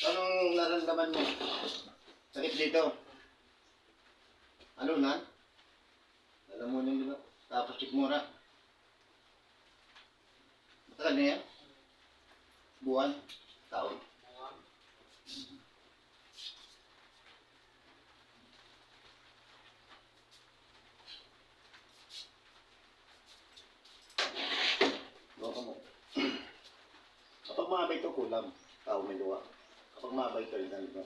Anong nararamdaman mo? Sakit dito? Ano na? Alam mo nyo, di ba? Tapos sikmura. Matagal na yan? Buwan? Taon? Loko mo. Kapag mabay ito, kulam. Tao may luwa. Kapag mabay ito, yun ano.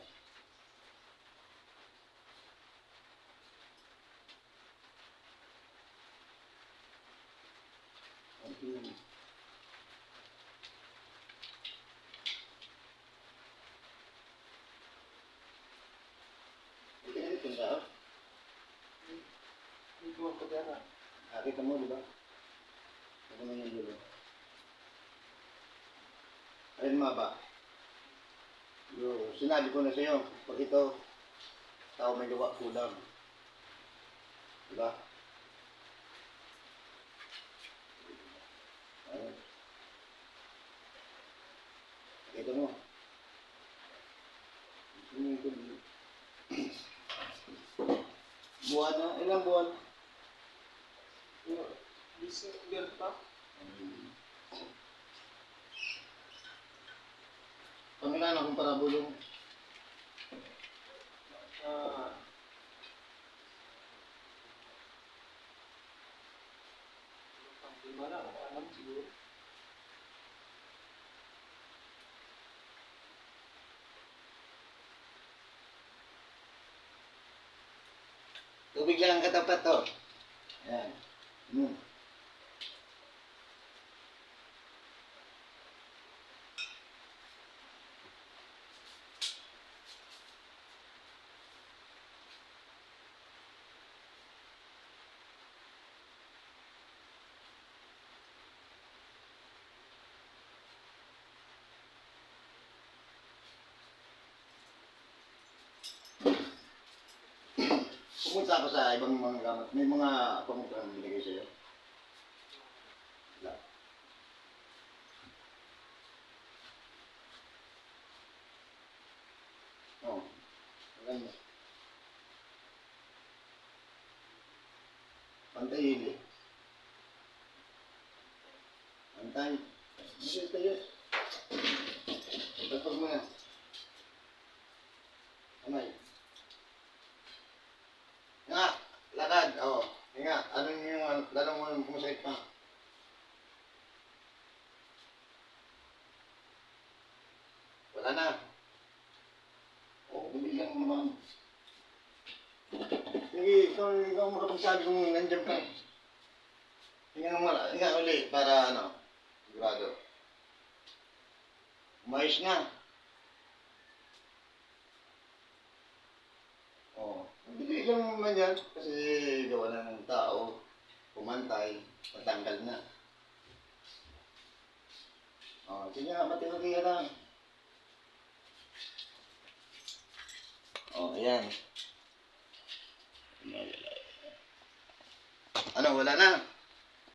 Nakita mo, di ba? Ako na yung dulo. Ayun mga Yo, sinabi ko na sa'yo, pag ito, tao may luwa kulang. Di ba? Ayun. Kita mo. Ito? Buwan na? Ilang buwan? December pa. Pangilan akong parabulong. Ah. Pang lima na, alam siguro. Tubig lang ang katapat to. Ayan. Hmm. Pumunta ako sa ibang mga gamit. May mga pamunta na binigay sa'yo. Wala. Oo. Maganda. Pantay hindi. Pantay. Hindi tayo. Tapos mo na. Amay. Nga, lakad. Oo. Nga, ano yung ano, pumasakit pa. Wala na. Oo, hindi lang naman. Sige, ikaw, ikaw makapagsabi kung nandiyan ka. Tingnan mo, tingnan uli para ano, sigurado. Umayos na. Oo. Hindi lang naman yan. Kasi gawa ng tao, pumantay, matanggal na. Oo, sige nga, mati-mati ka lang. Oo, ayan. Ano, wala na?